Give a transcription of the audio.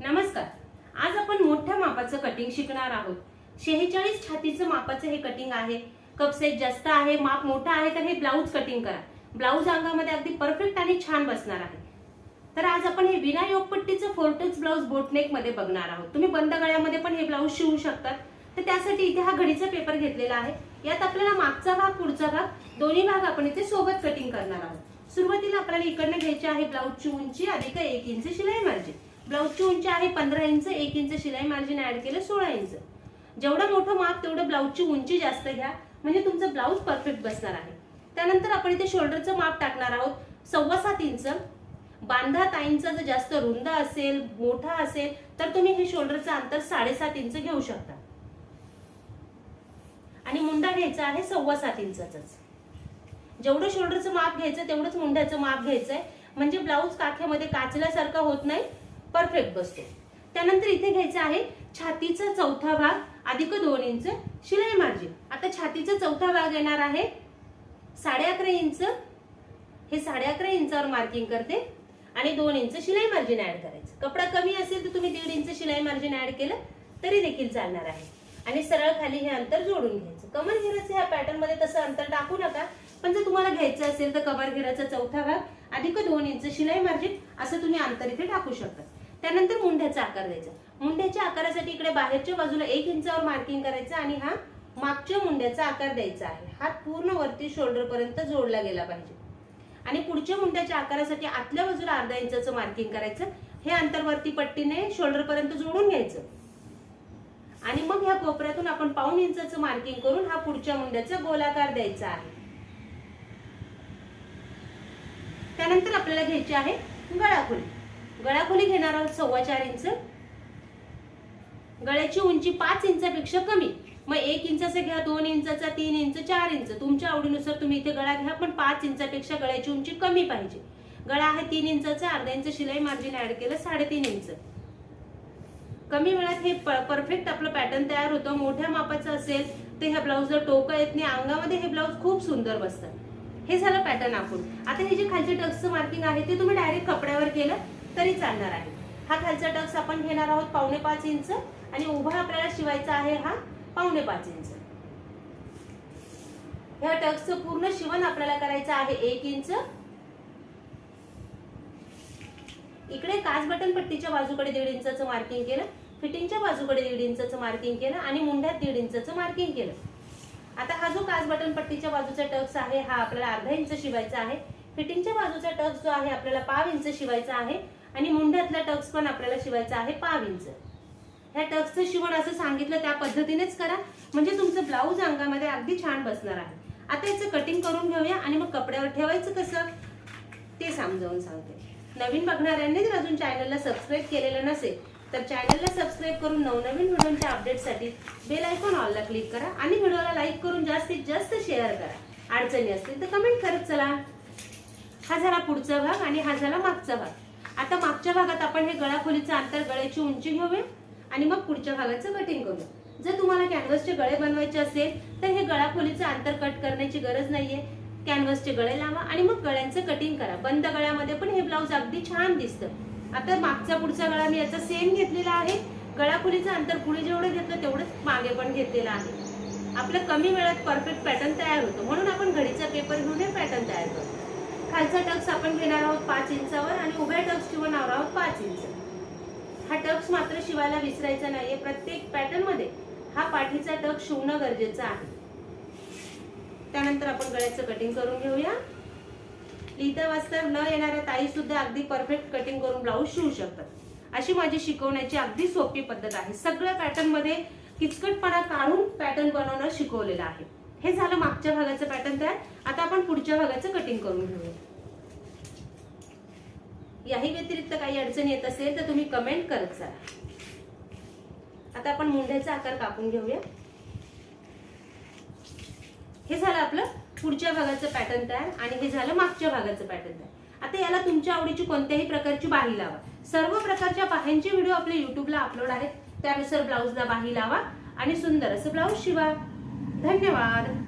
नमस्कार. आज आपण मोठ्या मापाचं कटिंग शिकणार आहोत. शेहेचाळीस छातीचं मापाचं हे कटिंग आहे. कप साईज जास्त आहे माप मोठा आहे तर हे ब्लाऊज कटिंग करा. ब्लाऊज अंगामध्ये अगदी परफेक्ट आणि छान बसणार आहे. तर आज आपण हे विना योगपट्टीचं फोर्टेज ब्लाऊज बोटनेकमध्ये बघणार आहोत. तुम्ही बंद गळ्यामध्ये पण हे ब्लाऊज शिवू शकतात तर त्यासाठी इथे हा घडीचा पेपर घेतलेला आहे. यात आपल्याला मागचा भाग पुढचा भाग दोन्ही भाग आपण इथे सोबत कटिंग करणार आहोत. सुरुवातीला आपल्याला इकडनं घ्यायची आहे ब्लाऊजची उंची अधिक एक इंच शिलाई मार्जिन ब्लाऊजची उंची आहे पंधरा इंच एक इंच शिलाई मार्जिन ऍड केलं सोळा इंच. जेवढं मोठं माप तेवढं ब्लाऊजची उंची जास्त घ्या म्हणजे तुमचं ब्लाऊज परफेक्ट बसणार आहे. त्यानंतर आपण इथे शोल्डरचं माप टाकणार आहोत सव्वा सात इंच. बांधा ताईंचा जर जास्त रुंद असेल मोठा असेल तर तुम्ही हे शोल्डरचं अंतर साडेसात इंच घेऊ शकता. आणि मुंडा घ्यायचा आहे सव्वा सात इंचाचाच. जेवढं शोल्डरचं माप घ्यायचं तेवढंच मुंड्याचं माप घ्यायचं आहे. म्हणजे ब्लाऊज काख्यामध्ये काचल्यासारखा होत नाही परफेक्ट बसतो. त्यानंतर इथे घ्यायचं आहे छातीचा चौथा भाग अधिक दोन इंच शिलाई मार्जिन. आता छातीचा चौथा भाग येणार आहे साडे अकरा इंच. हे साडे अकरा इंचावर मार्किंग करते आणि दोन इंच शिलाई मार्जिन ऍड करायचं. कपडा कमी असेल तर तुम्ही दीड इंच शिलाई मार्जिन ऍड केलं तरी देखील चालणार आहे. आणि सरळ खाली हे अंतर जोडून घ्यायचं. कमर घेराचं ह्या पॅटर्नमध्ये तसं अंतर टाकू नका पण जर तुम्हाला घ्यायचं असेल तर कमर घेराचा चौथा भाग अधिक दोन इंच शिलाई मार्जिन असं तुम्ही अंतर इथे टाकू शकता. त्यानंतर मुंड्याचा आकार द्यायचा. मुंड्याच्या आकारासाठी इकडे बाहेरच्या बाजूला एक इंचावर मार्किंग करायचं आणि हा मागच्या मुंड्याचा आकार द्यायचा आहे. हात पूर्ण वरती शोल्डर पर्यंत जोडला गेला पाहिजे. आणि पुढच्या मुंड्याच्या आकारासाठी आतल्या बाजूला अर्धा इंचाचं मार्किंग करायचं. हे अंतर वरती पट्टीने शोल्डर पर्यंत जोडून घ्यायचं. आणि मग ह्या कोपऱ्यातून आपण पाऊन इंचाचं मार्किंग करून हा पुढच्या मुंड्याचा गोलाकार द्यायचा आहे. त्यानंतर आपल्याला घ्यायची आहे गळाखोली. गळाखोली घेणार आहोत सव्वा चार इंच. गळ्याची उंची पाच इंचापेक्षा कमी. मग एक इंचाचा घ्या दोन इंचाचा तीन इंच चार इंच. तुमच्या आवडीनुसार तुम्ही इथे गळा घ्या पण पाच इंचापेक्षा गळ्याची उंची कमी पाहिजे. गळा आहे तीन इंचाचा अर्धा इंच शिलाई मार्जिन ऍड केलं साडेतीन इंच. कमी वेळात हे परफेक्ट आपलं पॅटर्न तयार होतं. मोठ्या मापाचं असेल तर ह्या ब्लाऊजला टोकं येत नाही. अंगामध्ये हे ब्लाऊज खूप सुंदर बसतात हे झालं पॅटर्न आपण आता हे जे खालचे टक्सचं मार्किंग आहे ते तुम्ही डायरेक्ट कपड्यावर केलं तरी चालणार आहे. हा खालचा टक्स आपण घेणार आहोत पावणे पाच इंच आणि उभा आपल्याला शिवायचा आहे हा पावणे पाच इंच. ह्या टक्सचं पूर्ण शिवण आपल्याला करायचं आहे एक इंच. इकडे काच बटन पट्टीच्या बाजूकडे दीड इंचाचं मार्किंग केलं फिटिंगच्या बाजूकडे दीड इंचाचं मार्किंग केलं आणि मुंड्यात दीड इंचाचं मार्किंग केलं. आता हा जो काच बटन पट्टीच्या बाजूचा टक्स आहे हा आपल्याला अर्धा इंच शिवायचा आहे. फिटिंगच्या बाजूचा टक्स जो आहे आपल्याला पाव इंच शिवायचा आहे आणि मुंड्यातला टक्स पण आपल्याला शिवायचा आहे पाव इंच. ह्या टक्सचं शिवण असं सांगितलं त्या पद्धतीनेच करा. म्हणजे तुमचं ब्लाऊज अंगामध्ये अगदी छान बसणार आहे. आता याचं कटिंग करून घेऊया आणि मग कपड्यावर ठेवायचं कसं? ते समजावून सांगते. नवीन बघणाऱ्यांनी जर अजून चॅनलला सबस्क्राईब केलेलं नसेल तर चॅनलला सबस्क्राईब करून नवनवीन व्हिडिओच्या अपडेटसाठी बेल आयकॉन ऑलला क्लिक करा आणि व्हिडिओला लाईक करून जास्तीत जास्त शेअर करा. अडचणी असतील तर कमेंट करत चला. हा झाला पुढचा भाग आणि हा झाला मागचा भाग. आता मागच्या भागात आपण हे गळाखोलीचं अंतर गळ्याची उंची घेऊया आणि मग पुढच्या भागाचं कटिंग करूया. जर तुम्हाला कॅनव्हसचे गळे बनवायचे असेल तर हे गळाखोलीचं अंतर कट करण्याची गरज नाहीये. कॅनव्हसचे गळे लावा आणि मग गळ्यांचं कटिंग करा. बंद गळ्यामध्ये पण हे ब्लाऊज अगदी छान दिसतं. आता मागचा पुढचा गळा मी याचा सेम घेतलेला आहे. गळाखुलीचं अंतर पुढे जेवढं घेतलं तेवढंच मागे पण घेतलेलं आहे. आपलं कमी वेळात परफेक्ट पॅटर्न तयार होतो. म्हणून आपण घडीचा पेपर घेऊन हे पॅटर्न तयार करतो. खालचा टक्स आपण घेणार आहोत पाच इंचावर आणि उभ्या टक्स शिवणार आहोत पाच इंच. हा टक्स मात्र शिवायला विसरायचा नाहीये. प्रत्येक पॅटर्नमध्ये हा पाठीचा टक शिवणं गरजेचं आहे. त्यानंतर आपण गळ्याचं कटिंग करून घेऊया. लिहिता वाचता न येणाऱ्या ताई सुद्धा अगदी परफेक्ट कटिंग करून ब्लाऊज शिवू शकतात. अशी माझी शिकवण्याची अगदी सोपी पद्धत आहे. सगळ्या पॅटर्नमध्ये किचकटपणा काढून पॅटर्न बनवणं शिकवलेलं आहे. हे झालं मागच्या भागाचं पॅटर्न तयार. आता आपण पुढच्या भागाचं कटिंग करून घेऊया. याही व्यतिरिक्त काही अडचण येत असेल तर तुम्ही कमेंट करत जा. आता आपण मुंढ्याचा आकार कापून घेऊया. हे झालं आपलं पुढच्या भागाचं पॅटर्न तयार आणि हे झालं मागच्या भागाचं पॅटर्न तयार. आता याला तुमच्या आवडीची कोणत्याही प्रकारची बाही लावा. सर्व प्रकारच्या बाह्यांचे व्हिडिओ आपल्या युट्यूबला अपलोड आहेत. त्यानुसार ब्लाऊजला बाही लावा आणि सुंदर असं ब्लाऊज शिवा. धन्यवाद.